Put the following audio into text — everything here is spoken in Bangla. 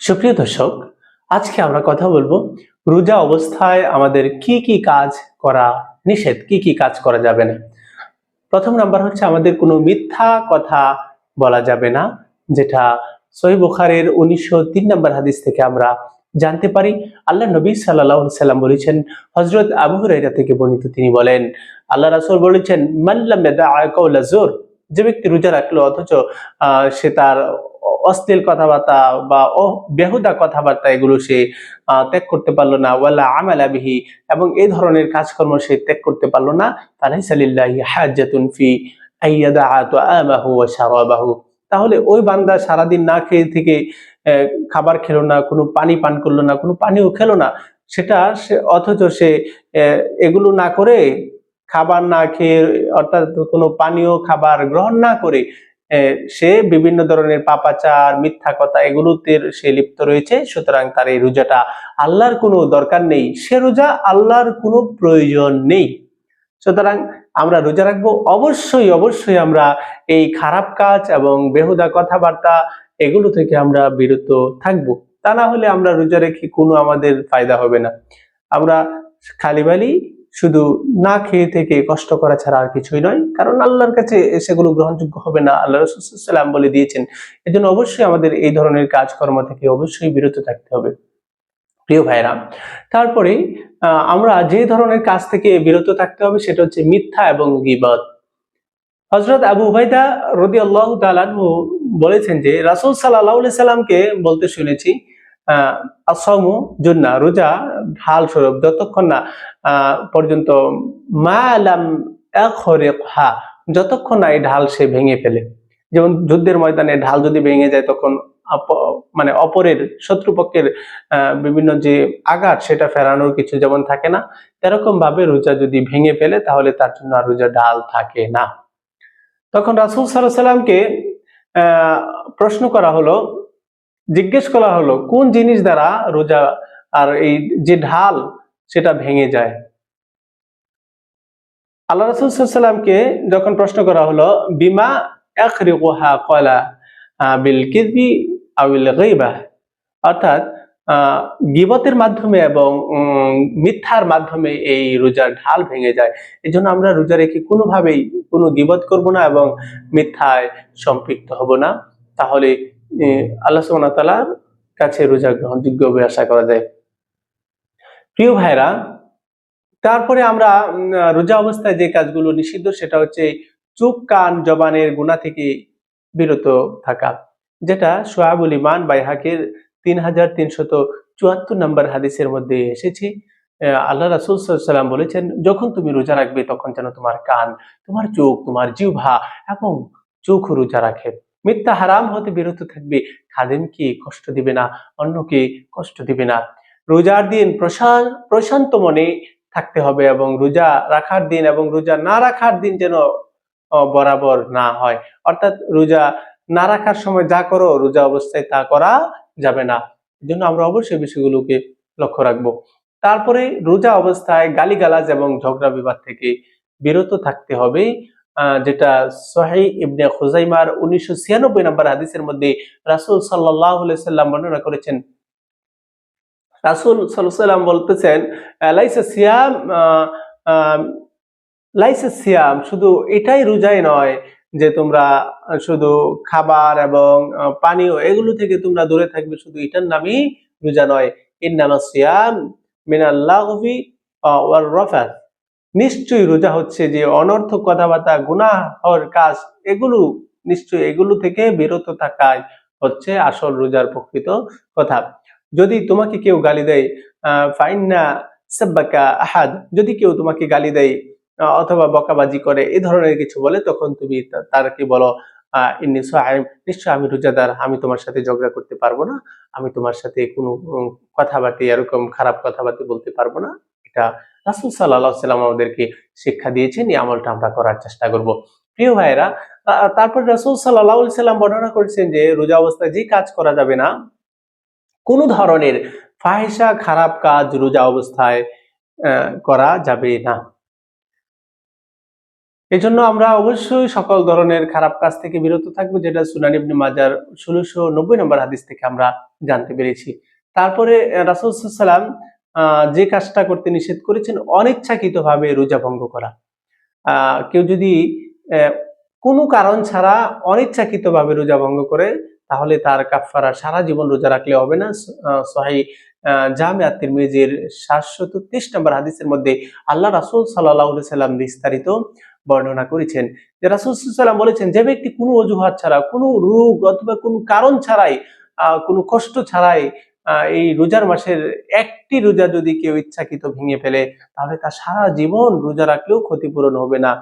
সুপ্রিয় দর্শক, আজকে আমরা কথা বলব রোজা অবস্থায় আমাদের কি কি কাজ করা নিষেধ, কি কি কাজ করা যাবে না। প্রথম নাম্বার হচ্ছে আমাদের কোনো মিথ্যা কথা বলা যাবে না, যেটা সহি বুখারের উনিশশো তিন নম্বর হাদিস থেকে আমরা জানতে পারি। আল্লাহ নবী সাল্লাহ সাল্লাম বলেছেন হজরত আবু হুরাইরা থেকে বর্ণিত তিনি বলেন, আল্লাহ রাসূল বলেছেন মাল্লা মেদা মাল্লাম জোর যে ব্যক্তি রোজা রাখল, অথচ সে তার অশ্লীল কথাবার্তা বা বেহুদা কথাবার্তা এগুলো সে ত্যাগ করতে পারল না। ওয়ালা আমালা বিহি, এবং এই ধরনের কাজকর্ম সে ত্যাগ করতে পারল না। তালাইসা লিল্লাহি হাজ্জাতুন ফি তাহলে ওই বান্দা সারাদিন না খেয়ে থেকে খাবার খেলো না, কোনো পানি পান করল না, কোনো পানিও খেলো না। সেটা সে, অথচ সে এগুলো না করে খাবার না খেয়ে, অর্থাৎ কোনো পানীয় খাবার গ্রহণ না করে সে বিভিন্ন ধরনের পাপাচার, মিথ্যা কথা এগুলোতে সে লিপ্ত রয়েছে। সুতরাং তার এই রোজাটা আল্লাহর কোনো দরকার নেই। সে রোজা আল্লাহর কোনো প্রয়োজন নেই। সুতরাং আমরা রোজা রাখব। অবশ্যই অবশ্যই আমরা এই খারাপ কাজ এবং বেহুদা কথাবার্তা এগুলো থেকে আমরা বিরত থাকব। তা না হলে আমরা রোজা রেখে কোনো আমাদের ফায়দা হবে না। আমরা খালিবালি শুধু না খেয়ে থেকে কষ্ট করা ছাড়া আর কিছুই নয়, কারণ আল্লাহর কাছে সেগুলো গ্রহণযোগ্য হবে না। আল্লাহ রসুলাম বলে দিয়েছেন, এজন্য অবশ্যই আমাদের এই ধরনের কাজকর্ম থেকে অবশ্যই বিরত থাকতে হবে। প্রিয় ভাইরা তারপরে আমরা যে ধরনের কাজ থেকে বিরত থাকতে হবে সেটা হচ্ছে মিথ্যা এবং গিবত। হজরত আবু উবাইদা রদি আল্লাহ বলেছেন যে, রাসুল সাল্লাহ সাল্লামকে বলতে শুনেছি আসমু রোজা, ঢাল স্বরূপ, যতক্ষণ না পর্যন্ত মা আলাম হা যতক্ষণ না এই ঢাল সে ভেঙে ফেলে। যেমন যুদ্ধের ময়দানে ঢাল যদি ভেঙে যায়, তখন মানে অপরের, শত্রুপক্ষের বিভিন্ন যে আঘাত, সেটা ফেরানোর কিছু যেমন থাকে না এরকম ভাবে রোজা যদি ভেঙে ফেলে, তাহলে তার জন্য আর রোজা ঢাল থাকে না। তখন রাসুল সাল্লাহ সাল্লামকে প্রশ্ন করা হলো জিজ্ঞেস করা হলো, কোন জিনিস দ্বারা রোজা আর এই যে ঢাল সেটা ভেঙে যায়? আল্লাহ রাসুল সাল্লামকে যখন প্রশ্ন করা হলো, বিমা এক একরিকুহা কলা বিল কিদবি আবিল গইবা অর্থাৎ গিবতের মাধ্যমে এবং মিথ্যার মাধ্যমে এই রোজার ঢাল ভেঙে যায়। এই জন্য আমরা রোজা রেখে কোনোভাবেই কোনো গিবত করব না এবং মিথ্যায় সম্পৃক্ত হব না। তাহলে আল্লাহ ওয়া কাছে রোজা গ্রহণযোগ্য হবে আশা করা যায়। প্রিয় ভাইরা তারপরে আমরা রোজা অবস্থায় যে কাজগুলো নিষিদ্ধ, সেটা হচ্ছে চোখ, কান, জবানের গুণা থেকে বিরত থাকা, যেটা সোয়াবুল ইমান বাইহাকের তিন হাজার তিনশত চুয়াত্তর নম্বর হাদিসের মধ্যে এসেছে। আল্লাহ রাসুল সাল্লাম বলেছেন, যখন তুমি রোজা রাখবে, তখন যেন তোমার কান, তোমার চোখ, তোমার জিহ্বা এবং চোখ রোজা রাখে। মিথ্যা হারাম হতে বিরত থাকবে। খাদেমকে কষ্ট দিবে না অন্যকে কষ্ট দিবে না। রোজার দিন প্রশান্ত মনে থাকতে হবে এবং রোজা রাখার দিন এবং রোজা না রাখার দিন যেন বরাবর না হয়। অর্থাৎ রোজা না রাখার সময় যা করো রোজা অবস্থায় তা করা যাবে না। জন্য আমরা অবশ্যই বিষয়গুলোকে লক্ষ্য রাখব। তারপরে রোজা অবস্থায় গালিগালাজ এবং ঝগড়া বিবাদ থেকে বিরত থাকতে হবে। যেটা সহি ইবনে খুজাইমার উনিশশো ছিয়ানব্বই নম্বর হাদিসের মধ্যে রাসুল সাল্লাম বর্ণনা করেছেন। রাসূল সাল্লাম বলতেছেন লাইসা সিয়াম শুধু এটাই রোজাই নয় যে তোমরা শুধু খাবার এবং পানীয় এগুলো থেকে তোমরা দূরে থাকবে, শুধু এটার নামই রোজা নয়। ইন্নামা সিয়াম মিনাল্লাহি ওয়ার নিশ্চয়ই রোজা হচ্ছে যে অনর্থক কথাবার্তা, গুনাহর কাজ, এগুলো নিশ্চয়ই এগুলো থেকে বিরত থাকাই হচ্ছে আসল রোজার প্রকৃত কথা। যদি তোমাকে কেউ গালি দেয় ফাইন্না সাব্বাকা আহাদ, যদি কেউ তোমাকে গালি দেয় অথবা বকাবাজি করে, এ ধরনের কিছু বলে, তখন তুমি তা- তারকে বলো নিশ্চয় আমি রোজাদার, আমি তোমার সাথে ঝগড়া করতে পারব না, আমি তোমার সাথে কোনো কথাবার্তা, এরকম খারাপ কথাবার্তা বলতে পারব না। এটা রাসুল সাল্লাহ সাল্লাম আমাদেরকে শিক্ষা দিয়েছেন এই আমলটা আমরা করার চেষ্টা করব। প্রিয় ভাইয়েরা আহ, তারপর রাসুল সাল্লাহ সাল্লাম বর্ণনা করেছেন যে রোজা অবস্থায় যে কাজ করা যাবে না কোনো ধরনের ফাহিসা খারাপ কাজ রোজা অবস্থায় করা যাবে না। এজন্য আমরা অবশ্যই সকল ধরনের খারাপ কাজ থেকে বিরত থাকব যেটা সুনান ইবনে মাজার ষোলোশো নব্বই নম্বর হাদিস থেকে আমরা জানতে পেরেছি। তারপরে রাসুল সাল্লাম যে কাজটা করতে নিষেধ করেছেন, অনিচ্ছাকৃতভাবে রোজা ভঙ্গ করা। কেউ যদি কোনো কারণ ছাড়া অনিচ্ছাকৃতভাবে রোজা ভঙ্গ করে, তাহলে তার কাফারা সারা জীবন রোজা রাখলে হবে না। সহাই জামিয়া মেজের সাতশত তেইশ নম্বর হাদিসের মধ্যে আল্লাহ রাসুল সাল্লাহ সাল্লাম বিস্তারিত বর্ণনা করেছেন যে রাসুল সাল্লাম বলেছেন, যে ব্যক্তি কোনো অজুহাত ছাড়া, কোনো রোগ অথবা কোনো কারণ ছাড়াই কোনো কষ্ট ছাড়াই এই রোজার মাসের একটি রোজা যদি কেউ ইচ্ছাকৃত ভেঙে ফেলে, তাহলে তার সারা জীবন রোজা রাখলেও ক্ষতিপূরণ হবে না।